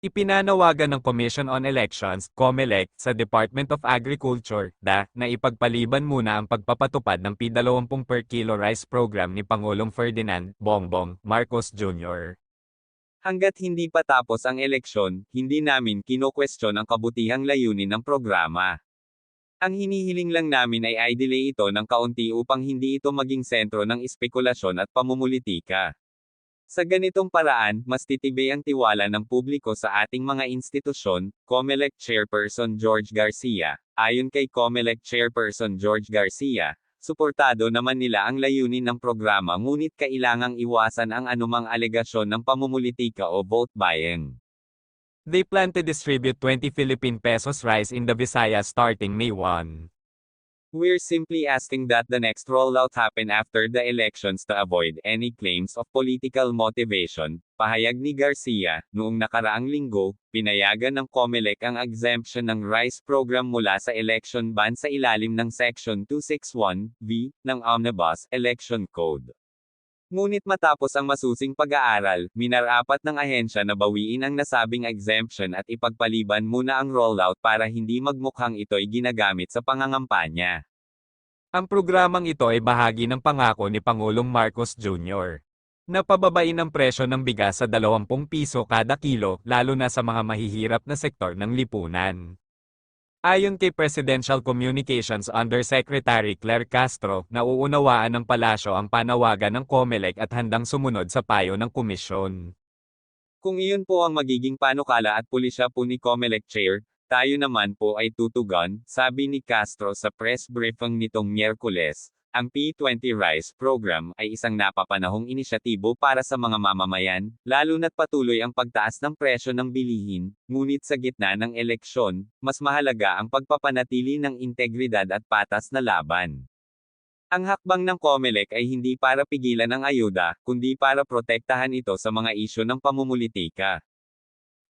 Ipinanawagan ng Commission on Elections, COMELEC, sa Department of Agriculture, DA, na ipagpaliban muna ang pagpapatupad ng P20 per kilo rice program ni Pangulong Ferdinand Bongbong Marcos Jr. Hanggat hindi pa tapos ang eleksyon, hindi namin kino-question ang kabutihang layunin ng programa. Ang hinihiling lang namin ay i-delay ito ng kaunti upang hindi ito maging sentro ng espekulasyon at pamumulitika. Sa ganitong paraan, mas titibay ang tiwala ng publiko sa ating mga institusyon, COMELEC Chairperson George Garcia. Ayon kay COMELEC Chairperson George Garcia, suportado naman nila ang layunin ng programa ngunit kailangang iwasan ang anumang alegasyon ng pamumulitika o vote buying. They plan to distribute 20 Philippine pesos rice in the Visayas starting May 1. We're simply asking that the next rollout happen after the elections to avoid any claims of political motivation, pahayag ni Garcia, noong nakaraang linggo, pinayagan ng COMELEC ang exemption ng rice program mula sa election ban sa ilalim ng Section 261V ng Omnibus Election Code. Ngunit matapos ang masusing pag-aaral, minarapat ng ahensya na bawiin ang nasabing exemption at ipagpaliban muna ang rollout para hindi magmukhang ito'y ginagamit sa pangangampanya. Ang programang ito ay bahagi ng pangako ni Pangulong Marcos Jr. na pababain ang presyo ng bigas sa 20 piso kada kilo lalo na sa mga mahihirap na sektor ng lipunan. Ayon kay Presidential Communications Undersecretary Claire Castro, nauunawaan ng palasyo ang panawagan ng COMELEC at handang sumunod sa payo ng komisyon. Kung iyon po ang magiging panukala at pulisya po ni COMELEC Chair, tayo naman po ay tutugon, sabi ni Castro sa press briefing nitong Miyerkules. Ang P20 Rice Program ay isang napapanahong inisyatibo para sa mga mamamayan, lalo na't patuloy ang pagtaas ng presyo ng bilihin, ngunit sa gitna ng eleksyon, mas mahalaga ang pagpapanatili ng integridad at patas na laban. Ang hakbang ng COMELEC ay hindi para pigilan ang ayuda, kundi para protektahan ito sa mga isyo ng pamumulitika.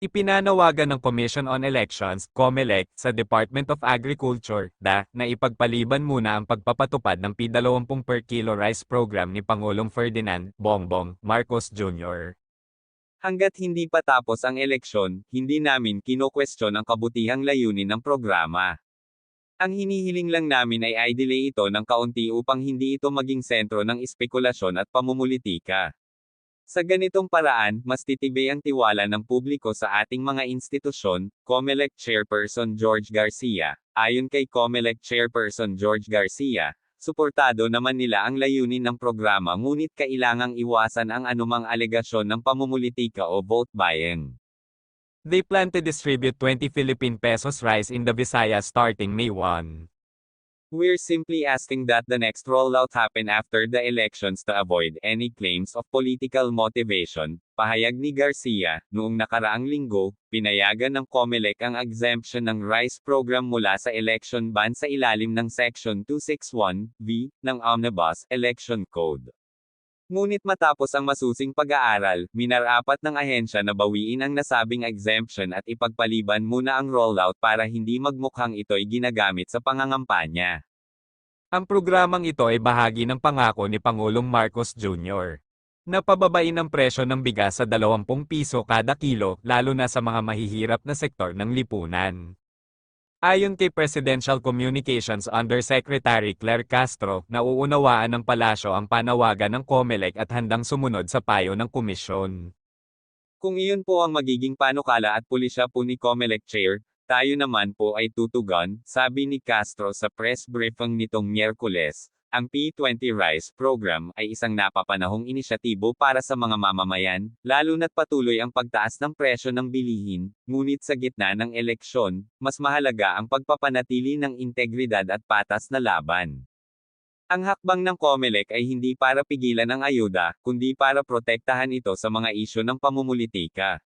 Ipinanawagan ng Commission on Elections, COMELEC, sa Department of Agriculture, DA, na ipagpaliban muna ang pagpapatupad ng P20 per kilo rice program ni Pangulong Ferdinand Bongbong Marcos Jr. Hanggat hindi pa tapos ang eleksyon, hindi namin kino-question ang kabutihang layunin ng programa. Ang hinihiling lang namin ay i-delay ito ng kaunti upang hindi ito maging sentro ng espekulasyon at pamumulitika. Sa ganitong paraan, mas titibay ang tiwala ng publiko sa ating mga institusyon, COMELEC Chairperson George Garcia. Ayon kay COMELEC Chairperson George Garcia, suportado naman nila ang layunin ng programa ngunit kailangang iwasan ang anumang alegasyon ng pamumulitika o vote buying. They plan to distribute 20 Philippine pesos rice in the Visayas starting May 1. We're simply asking that the next rollout happen after the elections to avoid any claims of political motivation, pahayag ni Garcia, noong nakaraang linggo, pinayagan ng COMELEC ang exemption ng rice program mula sa election ban sa ilalim ng Section 261V ng Omnibus Election Code. Ngunit matapos ang masusing pag-aaral, minarapat ng ahensya na bawiin ang nasabing exemption at ipagpaliban muna ang rollout para hindi magmukhang ito'y ginagamit sa pangangampanya. Ang programang ito ay bahagi ng pangako ni Pangulong Marcos Jr. na pababain ang presyo ng bigas sa 20 piso kada kilo lalo na sa mga mahihirap na sektor ng lipunan. Ayon kay Presidential Communications Undersecretary Claire Castro, nauunawaan ng palasyo ang panawagan ng COMELEC at handang sumunod sa payo ng komisyon. Kung iyon po ang magiging panukala at pulisya po ni COMELEC Chair, tayo naman po ay tutugon, sabi ni Castro sa press briefing nitong Miyerkules. Ang P20 Rice Program ay isang napapanahong inisyatibo para sa mga mamamayan, lalo na't patuloy ang pagtaas ng presyo ng bilihin, ngunit sa gitna ng eleksyon, mas mahalaga ang pagpapanatili ng integridad at patas na laban. Ang hakbang ng COMELEC ay hindi para pigilan ang ayuda, kundi para protektahan ito sa mga isyo ng pamumulitika.